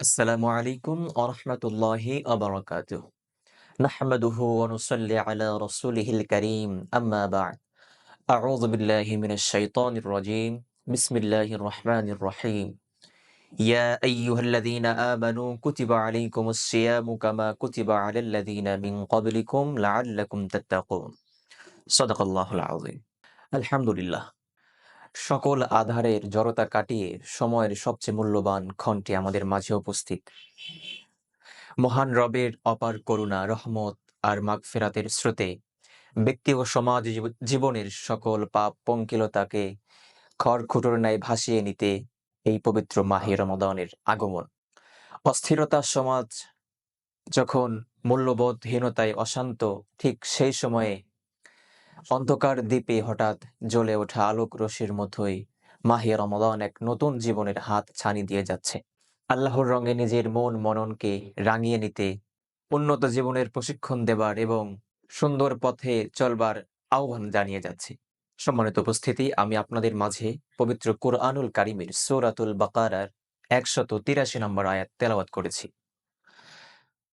আসসালামু আলাইকুম আরহামতুল্লাহি আবরাকাতুহ নাহমাদুহু ওয়া নুসাল্লি আলা রাসূলিহিল কারীম আম্মা বা'দ আউযু বিল্লাহি মিনাশ শাইতানির রাজীম বিসমিল্লাহির রহমানির রহিম ইয়া আইয়ুহাল্লাযীনা আমানু কুতিবা আলাইকুমুস সিয়ামু কামা কুতিবা আলাল লাযীনা মিন ক্বাবলিকুম লাআল্লাকুম তাত্তাকুন সাদাকাল্লাহুল আযীম আলহামদুলিল্লাহ সকল আধারের জড়তা কাটিয়ে সময়ের সবচেয়ে মূল্যবান ক্ষণটি আমাদের মাঝে উপস্থিত। মহান রবের অপার করুণা, রহমত আর মাগফিরাতের স্রোতে ব্যক্তি ও সমাজ জীবনের সকল পাপ পঙ্কিলতাকে খড়খুটোর ন্যায় ভাসিয়ে নিতে এই পবিত্র মাহে রমাদানের আগমন। অস্থিরতা সমাজ যখন মূল্যবোধহীনতায় অশান্ত, ঠিক সেই সময়ে অন্ধকার দ্বীপে হঠাৎ জ্বলে ওঠা আলোক রশ্মির মধ্যেই মাহে রমাদান এক নতুন জীবনের হাত ছানি দিয়ে যাচ্ছে। আল্লাহর রঙে নিজের মন মননকে রাঙিয়ে নিতে, উন্নত জীবনের প্রশিক্ষণ দেবার এবং সুন্দর পথে চলবার আহ্বান জানিয়ে যাচ্ছে। সম্মানিত উপস্থিতি, আমি আপনাদের মাঝে পবিত্র কোরআনুল কারিমের সূরাতুল বাকারার একশত তিরাশি নম্বর আয়াত তেলাওয়াত করেছি।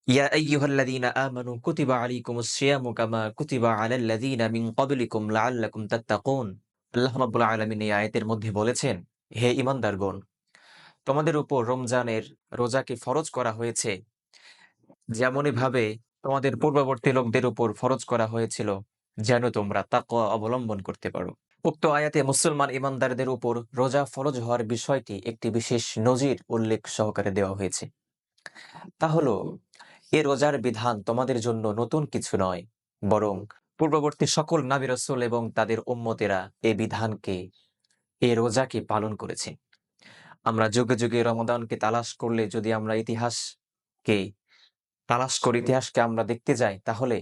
ইয়া আইয়ুহাল্লাযীনা এই আয়াতের মধ্যে বলেছেন, হে ঈমানদারগণ, তোমাদের উপর রমজানের রোজাকে ফরজ করা হয়েছে। তোমাদের পূর্ববর্তী লোকদের উপর ফরজ করা হয়েছিল, যেন তোমরা তাকওয়া অবলম্বন করতে পারো। উক্ত আয়াতে মুসলমান ইমানদারদের উপর রোজা ফরজ হওয়ার বিষয়টি একটি বিশেষ নজির উল্লেখ সহকারে দেওয়া হয়েছে। তা হলো এ রোজার বিধান তোমাদের জন্য নতুন কিছু নয়, বরং পূর্ববর্তী সকল নাবি রসুল এবং তাদের উম্মতেরা এ বিধানকে, এ রোজাকে পালন করেছে। আমরা যুগে যুগে রমদানকে তালাশ করলে যদি আমরা ইতিহাসকে, তালাশ করি ইতিহাসকে আমরা দেখতে যাই, তাহলে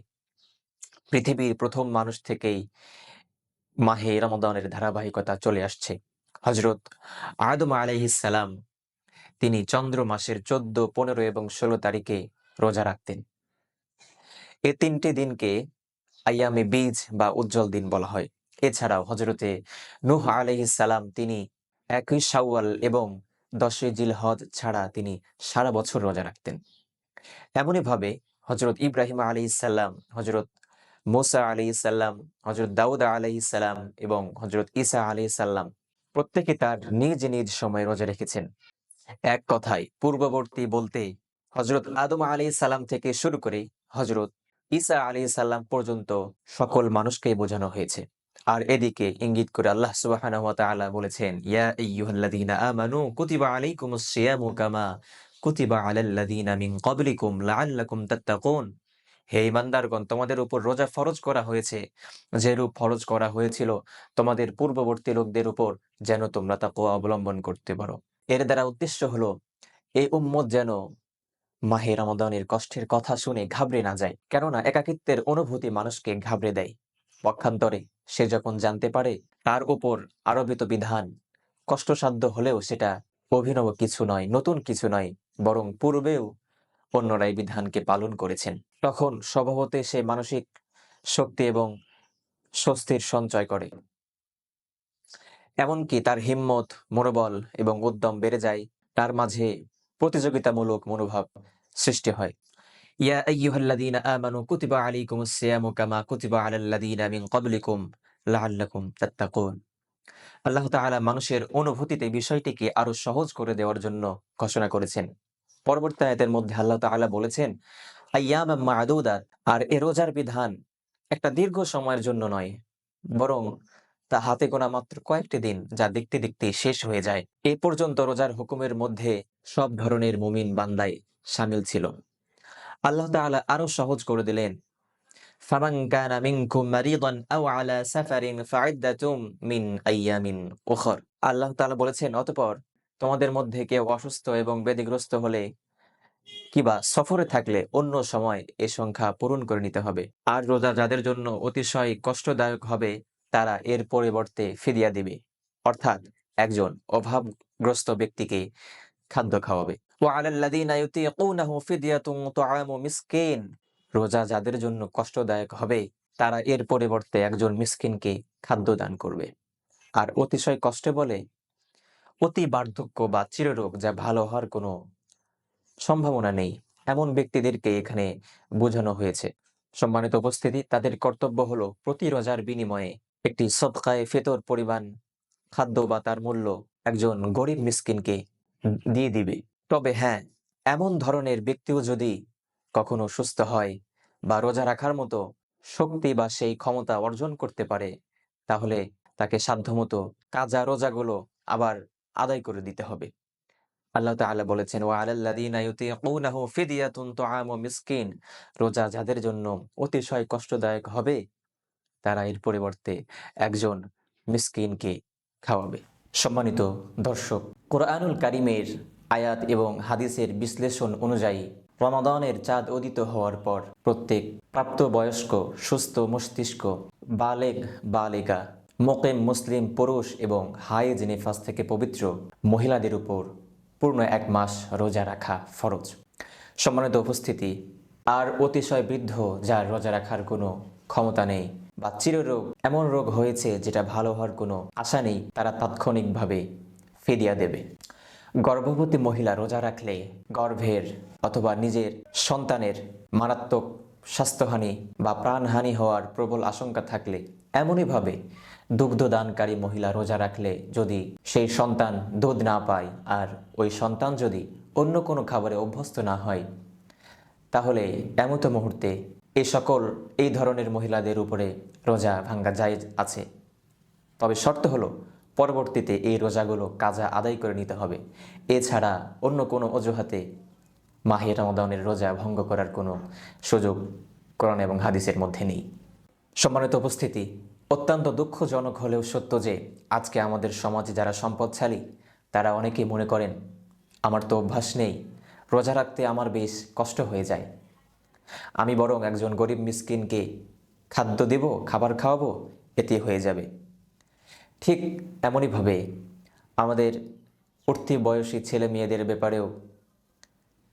পৃথিবীর প্রথম মানুষ থেকেই মাহে রমদানের ধারাবাহিকতা চলে আসছে। হজরত আদম আলাইহিস সালাম, তিনি চন্দ্র মাসের চোদ্দ, পনেরো এবং ষোলো তারিখে রোজা রাখতেন। এ তিনটি দিনকে আয়ামে বীজ বা উজ্জ্বল দিন বলা হয়। এছাড়াও হজরতে নুহ সালাম তিনি একই শাওয়াল এবং দশই জিলহজ ছাড়া তিনি সারা বছর রোজা রাখতেন। এমনই ভাবে হজরত ইব্রাহিম আলী সাল্লাম হজরত মোসা আলী সাল্লাম হজরত দাউদ আলী সাল্লাম এবং হজরত ইসা আলী সাল্লাম প্রত্যেকে তার নিজ নিজ সময় রোজা রেখেছেন। এক কথায়, পূর্ববর্তী বলতে হজরত আদম আলী সাল্লাম থেকে শুরু করে হজরত ঈসা আলী সাল্লাম পর্যন্ত সকল মানুষকেই বোঝানো হয়েছে। আর এদিকে ইঙ্গিত করে আল্লাহ সুবহানাহু বলেছেন, ইয়া আইয়ুহাল্লাযীনা আমানু কুতিবা আলাইকুমুস সিয়ামু কামা কুতিবা আলাল্লাযীনা মিন ক্বাবলিকুম লাআল্লাকুম তাত্তাকুন। হে ইমানদারগণ, তোমাদের উপর রোজা ফরজ করা হয়েছে। যেরূপ ফরজ করা হয়েছিল তোমাদের পূর্ববর্তী লোকদের উপর যেন তোমরা তাকওয়া অবলম্বন করতে পারো। এর দ্বারা উদ্দেশ্য হলো এই উম্মত যেন মাহে রমাদানের কষ্টের কথা শুনে ঘাবড়ে না যায়, কেননা একাকিত্বের অনুভূতি মানুষকে ঘাবড়ে দেয়। পক্ষান্তরে সে যখন জানতে পারে তার উপর আরোপিত বিধান, কষ্টসাধ্য হলেও সেটা অভিনব কিছু নয়, নতুন কিছু নয়, বরং পূর্বেও অন্যরা এই বিধানকে পালন করেছেন। তখন স্বভাবতে সে মানসিক শক্তি এবং স্বস্তির সঞ্চয় করে। এমনকি তার হিম্মত, মনোবল এবং উদ্যম বেড়ে যায়, তার মাঝে প্রতিযোগিতামূলক মনোভাব সৃষ্টি হয়। ইয়া আমানু কুতিবা আলাইকুমুস কামা কুতিবা মিন ক্বাবলিকুম লাআল্লাকুম তাত্তাকুন। আল্লাহ তাআলা মানুষের অনুভূতিতে বিষয়টিকে আরও সহজ করে দেওয়ার জন্য ঘোষণা করেছেন। পরবর্তী আয়াতের মধ্যে আল্লাহ তাআলা বলেছেন আইয়ামাম মা'দুদাত আর এ রোজার বিধান একটা দীর্ঘ সময়ের জন্য নয়, বরং তা হাতে গোনা মাত্র কয়েকটি দিন যা দেখতে দেখতে শেষ হয়ে যায়। এ পর্যন্ত রোজার হুকুমের মধ্যে সব ধরনের মুমিন বান্দায় সামিল ছিল। আল্লাহ তাআলা আরও সহজ করে দিলেন, ফামান কানা মিনকুম মারিদান আও আলা সাফারিন ফাইদ্দাতুম মিন আইয়ামিন উখর। আল্লাহ তাআলা বলেছেন, অতঃপর তোমাদের মধ্যে কেউ অসুস্থ এবং বেদিগ্রস্ত হলে কিবা সফরে থাকলে অন্য সময় এ সংখ্যা পূরণ করে নিতে হবে। আর রোজা যাদের জন্য অতিশয় কষ্টদায়ক হবে, তারা এর পরিবর্তে ফিরিয়া দিবে। অর্থাৎ একজন অভাবগ্রস্ত ব্যক্তিকে খাদ্য খাওয়াবে। রোজা যাদের জন্য কষ্টদায়ক হবে, তারা এর পরিবর্তে একজন মিসকিনকে খাদ্য দান করবে। আর অতিশয় কষ্টে বলে, অতি বার্ধক্য বা চিররোগ যা ভালো হওয়ার কোনো সম্ভাবনা নেই। এমন ব্যক্তিদেরকে এখানে বোঝানো হয়েছে। সম্মানিত উপস্থিতি, তাদের কর্তব্য হলো প্রতি রোজার বিনিময়ে একটি সবকায় ফেতর পরিমাণ খাদ্য বা তার মূল্য একজন গরিব মিসকিনকে দিয়ে দিবে। তবে হ্যাঁ এমন ধরনের ব্যক্তিও যদি কখনো সুস্থ হয় বা রোজা রাখার মতো শক্তি বা সেই ক্ষমতা অর্জন করতে পারে, তাহলে তাকে সাধ্যমতো কাজা রোজাগুলো আবার আদায় করে দিতে হবে। আল্লাহ তাআলা বলেছেন, ওয়া আলাল্লাযীনা ইউতীকুনাহু ফিদিয়াতুন তুআমু মিসকিন। রোজা যাদের জন্য অতিশয় কষ্টদায়ক হবে, তারা এর পরিবর্তে একজন মিসকিনকে খাওয়াবে। সম্মানিত দর্শক কোরআনুল কারিমের আয়াত এবং হাদিসের বিশ্লেষণ অনুযায়ী রমাদানের চাঁদ উদিত হওয়ার পর প্রত্যেক প্রাপ্তবয়স্ক, সুস্থ মস্তিষ্ক বালেগ বালেগা মোকেম মুসলিম পুরুষ এবং হায়েজ নিফাস থেকে পবিত্র মহিলাদের উপর পূর্ণ এক মাস রোজা রাখা ফরজ। সম্মানিত উপস্থিতি, আর অতিশয় বৃদ্ধ যার রোজা রাখার কোনো ক্ষমতা নেই বা চিররোগ এমন রোগ হয়েছে যেটা ভালো হওয়ার কোনো আশা নেই, তারা তাৎক্ষণিকভাবে ফিরিয়া দেবে। গর্ভবতী মহিলা রোজা রাখলে গর্ভের অথবা নিজের সন্তানের মারাত্মক স্বাস্থ্যহানি বা প্রাণহানি হওয়ার প্রবল আশঙ্কা থাকলে এমনইভাবে দুগ্ধদানকারী মহিলা রোজা রাখলে যদি সেই সন্তান দুধ না পায় আর ওই সন্তান যদি অন্য কোনো খাবারে অভ্যস্ত না হয়, তাহলে এমতো মুহূর্তে এই সকল এই ধরনের মহিলাদের উপরে রোজা ভাঙ্গা যায় আছে। তবে শর্ত হলো পরবর্তীতে এই রোজাগুলো কাজা আদায় করে নিতে হবে। এছাড়া অন্য কোনো অজুহাতে মাহে রমাদানের রোজা ভঙ্গ করার কোনো সুযোগ কোরআন এবং হাদিসের মধ্যে নেই। সম্মানিত উপস্থিতি, অত্যন্ত দুঃখজনক হলেও সত্য যে আজকে আমাদের সমাজে যারা সম্পদশালী, তারা অনেকেই মনে করেন, আমার তো অভ্যাস নেই, রোজা রাখতে আমার বেশ কষ্ট হয়ে যায়। আমি বরং একজন গরিব মিসকিনকে খাদ্য দেব, খাবার খাওয়াবো, এতে হয়ে যাবে। ঠিক এমনইভাবে আমাদের উঠতি বয়সী ছেলে মেয়েদের ব্যাপারেও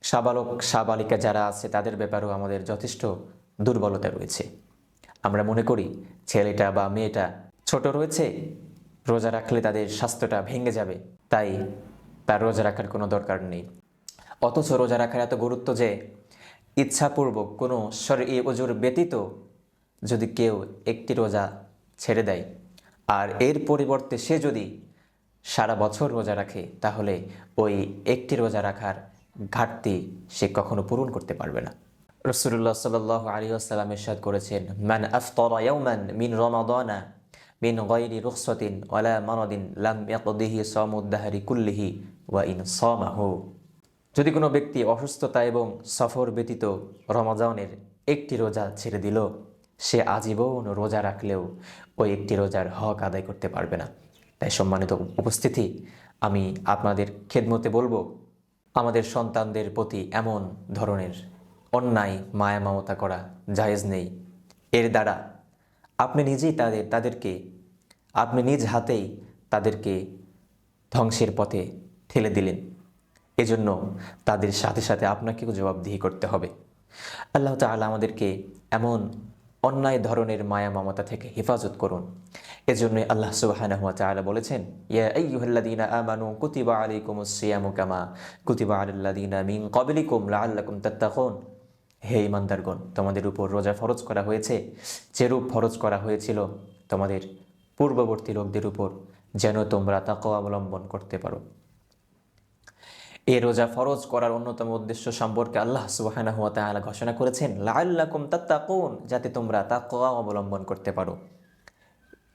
সাবালক সাবালিকা যারা আছে তাদের ব্যাপারেও আমাদের যথেষ্ট দুর্বলতা রয়েছে। আমরা মনে করি ছেলেটা বা মেয়েটা ছোট রয়েছে, রোজা রাখলে তাদের স্বাস্থ্যটা ভেঙে যাবে, তাই তার রোজা রাখার কোনো দরকার নেই। অথচ রোজা রাখার এত গুরুত্ব যে ইচ্ছাপূর্বক কোনো শরী ওজোর ব্যতীত যদি কেউ একটি রোজা ছেড়ে দেয় আর এর পরিবর্তে সে যদি সারা বছর রোজা রাখে, তাহলে ওই একটি রোজা রাখার ঘাটতি সে কখনো পূরণ করতে পারবে না। রসুল্লাহ সাল আলী আসসালাম ইরশাদ করেছেন, মান আফতর ইয়াউমান মিন রমাদানা মিন গায়রি রুখসাতিন ওয়ালা মারাদিন লাম ইয়াকদিহি সামুদ্দাহারি কুল্লিহি ওয়া ইন সামাহু। যদি কোনো ব্যক্তি অসুস্থতা এবং সফর ব্যতীত রমাজানের একটি রোজা ছেড়ে দিল সে আজীবন রোজা রাখলেও ওই একটি রোজার হক আদায় করতে পারবে না। তাই সম্মানিত উপস্থিতি, আমি আপনাদের খেদমতে বলব, আমাদের সন্তানদের প্রতি এমন ধরনের অন্যায়, মায়া মমতা করা জায়েজ নেই। এর দ্বারা আপনি নিজেই তাদের, তাদেরকে, আপনি নিজ হাতেই তাদেরকে ধ্বংসের পথে ঠেলে দিলেন। এজন্য তাদের সাথে সাথে আপনাকেও জবাবদিহি করতে হবে। আল্লাহ তাআলা আমাদেরকে এমন অন্যায় ধরনের মায়া মমতা থেকে হেফাজত করুন। এজন্যই আল্লাহ তাআলা বলেছেন কুতিবা কামা কুতিবা মিন হে ইমানদারগণ তোমাদের উপর রোজা ফরজ করা হয়েছে যেরূপ ফরজ করা হয়েছিল তোমাদের পূর্ববর্তী লোকদের উপর, যেন তোমরা তাকওয়া অবলম্বন করতে পারো। এই রোজা ফরজ করার অন্যতম উদ্দেশ্য সম্পর্কে আল্লাহ সুবহানাহু ওয়া তাআলা ঘোষণা করেছেন, লাআল্লাকুম তাত্তাকুন যাতে তোমরা তাকওয়া অবলম্বন করতে পারো।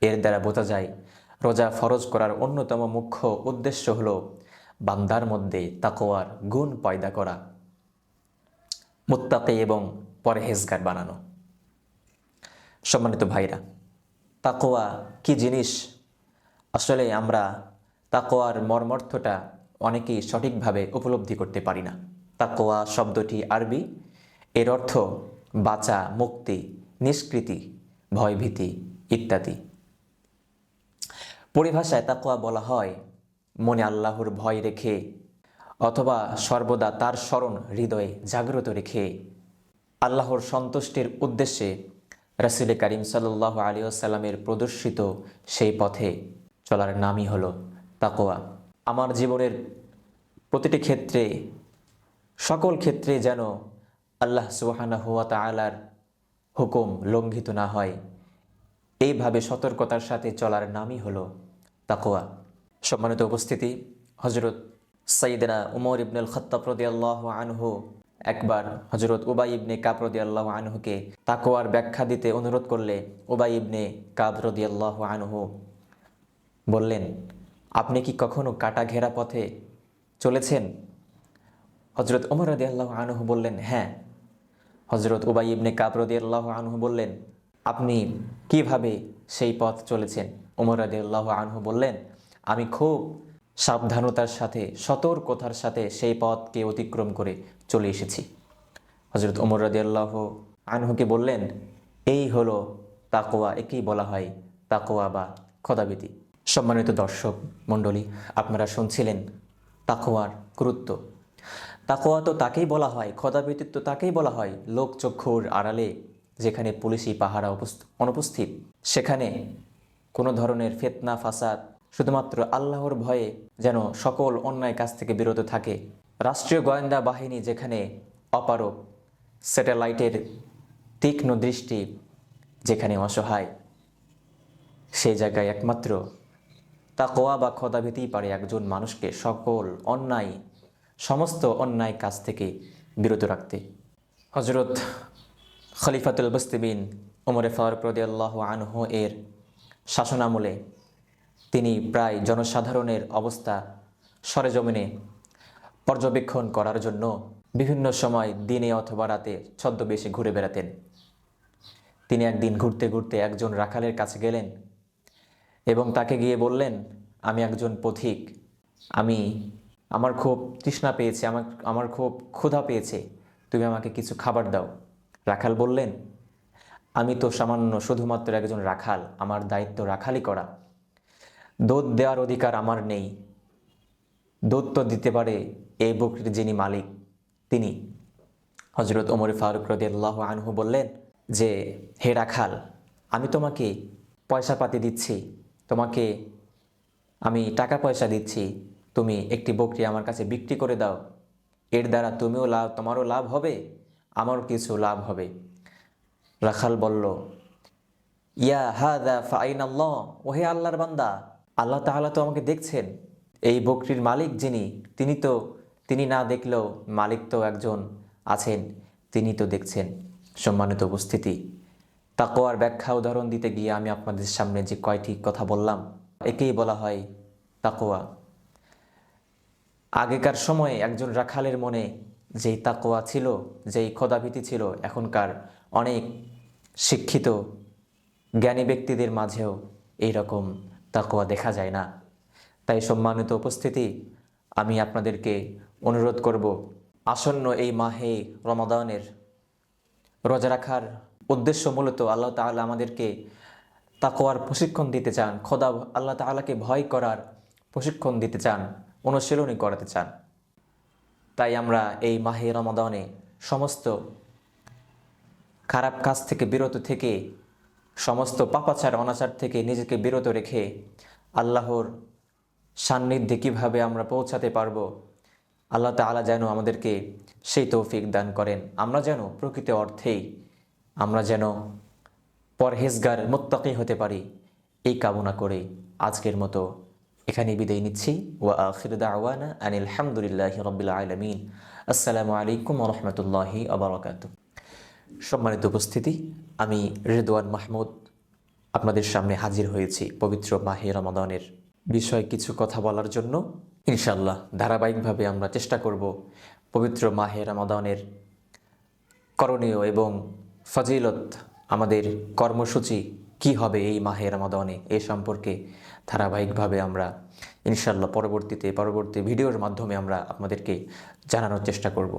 এর দ্বারা বোঝা যায়, রোজা ফরজ করার অন্যতম মুখ্য উদ্দেশ্য হলো বান্দার মধ্যে তাকওয়ার গুণ পয়দা করা, মুত্তাকি এবং পরহেজগার বানানো। সম্মানিত ভাইরা তাকোয়া কি জিনিস? আসলে আমরা তাকোয়ার মর্মর্থটা অনেকেই সঠিকভাবে উপলব্ধি করতে পারি না। তাকোয়া শব্দটি আরবি। এর অর্থ বাঁচা, মুক্তি, নিষ্কৃতি, ভয়ভীতি ইত্যাদি। পরিভাষায় তাকোয়া বলা হয় মনে আল্লাহর ভয় রেখে অথবা সর্বদা তার স্মরণ হৃদয়ে জাগ্রত রেখে আল্লাহর সন্তুষ্টির উদ্দেশ্যে রাসুল করিম সাল্লাহ আলী আসাল্লামের প্রদর্শিত সেই পথে চলার নামই হলো তাকোয়া আমার জীবনের প্রতিটি ক্ষেত্রে, সকল ক্ষেত্রে যেন আল্লাহ সুবাহানা হুয়া তালার হুকুম লঙ্ঘিত না হয়। এইভাবে সতর্কতার সাথে চলার নামই হলো তাকোয়া সম্মানিত উপস্থিতি হজরত সঈদনা উমর ইবনুল খত্তাব রদিয়াল্লাহ আনহু একবার হজরত উবাই ইবনে কাব রদিয়াল্লাহ আনহুকে তাকোয়ার ব্যাখ্যা দিতে অনুরোধ করলে উবাই ইবনে কাব রদিয়াল্লাহ আনহু বললেন আপনি কি কখনো কাটা ঘেরা পথে চলেছেন? হজরত উমর আল্লাহ আনহু বললেন হ্যাঁ। হজরত উবাই ইবনে কাব রদিয়াল্লাহ আনহু বললেন, আপনি কীভাবে সেই পথ চলেছেন? উমর রদিয়াল্লাহ আনহু বললেন, আমি খুব সাবধানতার সাথে, সতর্কতার সাথে সেই পথকে অতিক্রম করে চলে এসেছি। হজরত উমর রদিয়াল্লাহ আনহুকে বললেন, এই হলো তাকোয়া একেই বলা হয় তাকোয়া বা খদাবিতি সম্মানিত দর্শক মণ্ডলী, আপনারা শুনছিলেন তাকোয়ার গুরুত্ব। তাকোয়া তো তাকেই বলা হয় খদাবিতি তো তাকেই বলা হয় লোকচক্ষুর আড়ালে যেখানে পুলিশি পাহারা অনুপস্থিত। সেখানে কোনো ধরনের ফেতনা, ফাসাদ শুধুমাত্র আল্লাহর ভয়ে যেন সকল অন্যায় কাজ থেকে বিরত থাকে। রাষ্ট্রীয় গোয়েন্দা বাহিনী যেখানে অপারক স্যাটেলাইটের তীক্ষ্ণ দৃষ্টি যেখানে অসহায়, সেই জায়গায় একমাত্র তাকোয়া বা খদাভীতিই পারে একজন মানুষকে সকল অন্যায়, সমস্ত অন্যায় কাজ থেকে বিরত রাখতে। হজরত খলিফাতুল বস্তিবিন ওমরে ফারুক রদিয়াল্লাহ আনহু এর শাসনামলে তিনি প্রায় জনসাধারণের অবস্থা সরেজমিনে পর্যবেক্ষণ করার জন্য বিভিন্ন সময় দিনে অথবা রাতে ছদ্মবেশে ঘুরে বেড়াতেন। তিনি একদিন ঘুরতে ঘুরতে একজন রাখালের কাছে গেলেন। এবং তাকে গিয়ে বললেন, আমি একজন পথিক। আমি, আমার খুব তৃষ্ণা পেয়েছে, আমার আমার খুব ক্ষুধা পেয়েছে। তুমি আমাকে কিছু খাবার দাও। রাখাল বললেন, আমি তো সামান্য শুধুমাত্র একজন রাখাল, আমার দায়িত্ব রাখালই করা। দুধ দেওয়ার অধিকার আমার নেই। দুধ তো দিতে পারে এই বকরির যিনি মালিক, তিনি। হজরত ওমর ফারুক রদিয়াল্লাহ আনহু বললেন, যে, হে রাখাল, আমি তোমাকে পয়সা পাতি দিচ্ছি। তোমাকে আমি টাকা পয়সা দিচ্ছি, তুমি একটি বকরি আমার কাছে বিক্রি করে দাও। এর দ্বারা তুমিও লাভ, তোমারও লাভ হবে, আমারও কিছু লাভ হবে। রাখাল বলল, ইয়া হাদা ফাইন আল্লাহ ওহে আল্লাহর বান্দা, আল্লাহ তাআলা তো আমাকে দেখছেন। এই বকরির মালিক যিনি, তিনি তো, তিনি না দেখলেও মালিক তো একজন আছেন, তিনি তো দেখছেন। সম্মানিত উপস্থিতি। তাকোয়ার ব্যাখ্যা উদাহরণ দিতে গিয়ে আমি আপনাদের সামনে যে কয়টি কথা বললাম, একেই বলা হয় তাকোয়া আগেকার সময়ে একজন রাখালের মনে যেই তাকোয়া ছিল, যেই খোদাভীতি ছিল, এখনকার অনেক শিক্ষিত, জ্ঞানী ব্যক্তিদের মাঝেও এই রকম তাকোয়া দেখা যায় না। তাই সম্মানিত উপস্থিতি, আমি আপনাদেরকে অনুরোধ করব, আসন্ন এই মাহে রমাদানের রোজা রাখার উদ্দেশ্য মূলত আল্লাহ তাআলা আমাদেরকে তাকোয়ার প্রশিক্ষণ দিতে চান, খোদা আল্লাহ তাআলাকে ভয় করার প্রশিক্ষণ দিতে চান, অনুশীলনী করাতে চান। তাই আমরা এই মাহে রমাদানে সমস্ত খারাপ কাজ থেকে বিরত থেকে, সমস্ত পাপাচার, অনাচার থেকে নিজেকে বিরত রেখে আল্লাহর সান্নিধ্যে কীভাবে আমরা পৌঁছাতে পারব, আল্লাহ তাআলা যেন আমাদেরকে সেই তৌফিক দান করেন। আমরা যেন প্রকৃত অর্থেই আমরা যেন পরহেজগার, মোত্তাকি হতে পারি এই কামনা করে আজকের মতো এখানে বিদায় নিচ্ছি। ওয়া আখির দাওয়ানা আনিল হামদুলিল্লাহি রাব্বিল আলামিন। আসসালামু আলাইকুম রাহমাতুল্লাহি ওয়া বারাকাতুহু। সম্মানিত উপস্থিতি, আমি রেদওয়ান মাহমুদ আপনাদের সামনে হাজির হয়েছি পবিত্র মাহে রমাদানের বিষয়ে কিছু কথা বলার জন্য। ইনশাল্লাহ ধারাবাহিকভাবে আমরা চেষ্টা করব পবিত্র মাহে রমাদানের করণীয় এবং ফজিলত, আমাদের কর্মসূচি কি হবে এই মাহের রমাদনে এ সম্পর্কে ধারাবাহিকভাবে আমরা ইনশাল্লাহ পরবর্তীতে, পরবর্তী ভিডিওর মাধ্যমে আমরা আপনাদেরকে জানানোর চেষ্টা করব।